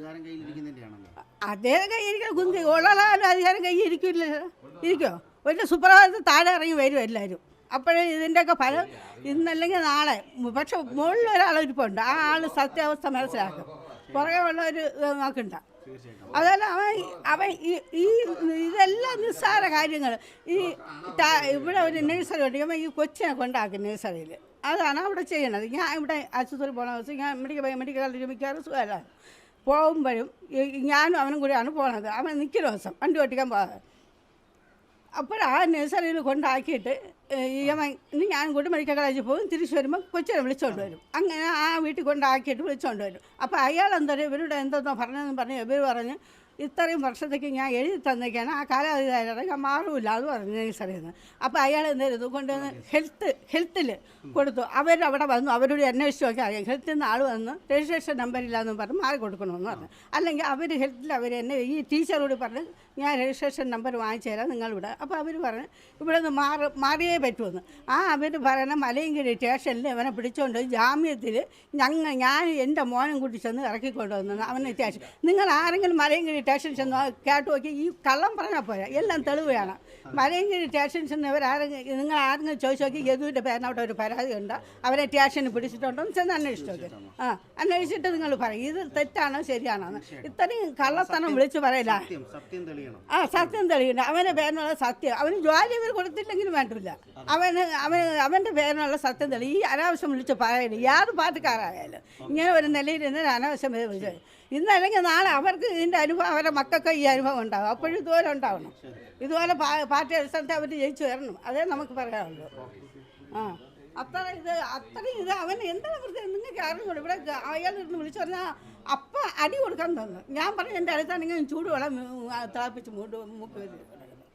അധികാരം കയ്യിലിരിക്കുന്നതിന്റെ ആണല്ലോ അദ്ദേഹം കൈയിരിക്കണം കുന്തി ഉള്ളാലും അധികാരം കൈയിരിക്കില്ല ഇരിക്കോ? ഒരു സുപ്രഭാതത്തിൽ താഴെ ഇറങ്ങി വരും എല്ലാവരും. അപ്പോഴേ ഇതിന്റെയൊക്കെ ഫലം ഇന്നല്ലെങ്കിൽ നാളെ. പക്ഷെ മുകളിൽ ഒരാൾ ഇരിപ്പുണ്ട്. ആ ആൾ സത്യാവസ്ഥ മനസ്സിലാക്കും. പുറകെ ഉള്ള ഒരു നോക്കണ്ട അതല്ല അവൻ അവൻ ഈ ഇതെല്ലാം നിസ്സാര കാര്യങ്ങൾ ഈ ഇവിടെ ഒരു നഴ്സറി ഉണ്ട്. ഇവൻ ഈ കൊച്ചിനെ കൊണ്ടാക്കും നഴ്സറിയിൽ അതാണ് അവിടെ ചെയ്യണത്. ഞാൻ ഇവിടെ ആശുപത്രി പോകണ ദിവസം ഞാൻ മെഡിക്കൽ മെഡിക്കൽ കോളേജിൽ മിക്കവാറും സുഖമല്ല. പോകുമ്പോഴും ഞാനും അവനും കൂടിയാണ് പോണത്. അവൻ നിൽക്കുന്ന ദിവസം വണ്ടി ഓട്ടിക്കാൻ പോകാതെ അപ്പോൾ ആ നഴ്സറിയിൽ കൊണ്ടാക്കിയിട്ട് ഏഹ്, ഈ അവൻ ഇനി ഞാൻ കൂടി മെഡിക്കൽ കോളേജിൽ പോകും. തിരിച്ചു വരുമ്പോൾ കൊച്ചിനെ വിളിച്ചുകൊണ്ട് വരും. അങ്ങനെ ആ വീട്ടിൽ കൊണ്ടാക്കിയിട്ട് വിളിച്ചുകൊണ്ട് വരും. അപ്പോൾ അയാൾ പറയുക ഇവരുടെ എന്തെന്നോ പറഞ്ഞതെന്ന് പറഞ്ഞു ഇവർ പറഞ്ഞ് ഇത്രയും വർഷത്തേക്ക് ഞാൻ എഴുതി തന്നേക്കാണ്. ആ കാലാവധി ഞാൻ മാറൂല അത് പറഞ്ഞു നിന്ന് അപ്പോൾ അയാൾ എന്തായിരുന്നു കൊണ്ടുവന്ന് ഹെൽത്ത് ഹെൽത്തിൽ കൊടുത്തു. അവരവിടെ വന്നു. അവരോട് അന്വേഷിച്ച് നോക്കി. അറിയാം. ഹെൽത്തിൽ നിന്ന് ആൾ വന്ന് രജിസ്ട്രേഷൻ നമ്പറില്ലാന്ന് പറഞ്ഞ് മാറി കൊടുക്കണമെന്ന് പറഞ്ഞു. അല്ലെങ്കിൽ അവർ ഹെൽത്തിൽ അവർ എന്നെ ഈ ടീച്ചറോട് പറഞ്ഞ് ഞാൻ രജിസ്ട്രേഷൻ നമ്പർ വാങ്ങിച്ചു തരാം നിങ്ങളിവിടെ അപ്പോൾ അവർ പറഞ്ഞ് ഇവിടെ നിന്ന് മാറി മാറിയേ പറ്റുമെന്ന് ആ അവർ പറയണ മലയങ്കിരി സ്റ്റേഷനിൽ അവനെ പിടിച്ചുകൊണ്ട് ജാമ്യത്തിൽ ഞങ്ങൾ ഞാൻ എന്റെ മോനും കൂട്ടി ചെന്ന് ഇറക്കിക്കൊണ്ടുവന്നു അവനെ സ്റ്റേഷൻ നിങ്ങൾ ആരെങ്കിലും മലയങ്കിരി സ്റ്റേഷൻ ചെന്ന് കേട്ട് നോക്കി ഈ കള്ളം പറഞ്ഞാൽ പോരാ എല്ലാം തെളിവാണ് മലയങ്കിരി സ്റ്റേഷൻ ചെന്ന് ഇവരാരെങ്കിലും നിങ്ങൾ ആരെങ്കിലും ചോദിച്ചു നോക്കി യദുവിന്റെ പേരിന് അവിടെ ഒരു പരാതി ഉണ്ട്. അവരെ സ്റ്റേഷനിൽ പിടിച്ചിട്ടുണ്ടോ എന്ന് ചെന്ന് അന്വേഷിച്ചു നോക്കി. ആ അന്വേഷിച്ചിട്ട് നിങ്ങൾ പറയും ഇത് തെറ്റാണോ ശരിയാണോ ഇത്രയും കള്ളത്തനം വിളിച്ച് പറയില്ല. സത്യം തെളിയണം. ആ സത്യം തെളിയുണ്ട്. അവന്റെ പേരിനുള്ള സത്യം അവന് ജോലി ഇവർ കൊടുത്തില്ലെങ്കിലും വേണ്ടില്ല. അവന് അവന് അവന്റെ പേരിനുള്ള സത്യം തെളി ഈ അനാവശ്യം വിളിച്ച് പറയില്ല ഏത് പാട്ടുകാരായാലും ഇങ്ങനെ ഒരു നിലയിൽ നിന്ന് അനാവശ്യം വിളിച്ച് ഇന്നല്ലെങ്കിൽ നാളെ അവർക്ക് ഇതിന്റെ അനുഭവം അവരുടെ മക്കൾക്ക് ഈ അനുഭവം ഉണ്ടാകും അപ്പോഴും ഇതുപോലെ ഉണ്ടാവണം. ഇതുപോലെ പാർട്ടി അടിസ്ഥാനത്തിൽ അവർ ജയിച്ചു വരണം. അതേ നമുക്ക് പറയാനുള്ളൂ. ആ. അത്ര ഇത് അത്രയും ഇത് അവൻ എന്താണ് വൃത്തി നിങ്ങൾക്ക് അറിഞ്ഞൂടെ ഇവിടെ അയാൾ ഇരുന്ന് വിളിച്ചു പറഞ്ഞാൽ അപ്പം അടി കൊടുക്കാൻ തന്നു ഞാൻ പറഞ്ഞു എന്റെ അടുത്താണെങ്കിൽ ചൂടുവെള്ളം തിളപ്പിച്ച് മൂട്ട് മൂക്ക് വെച്ച്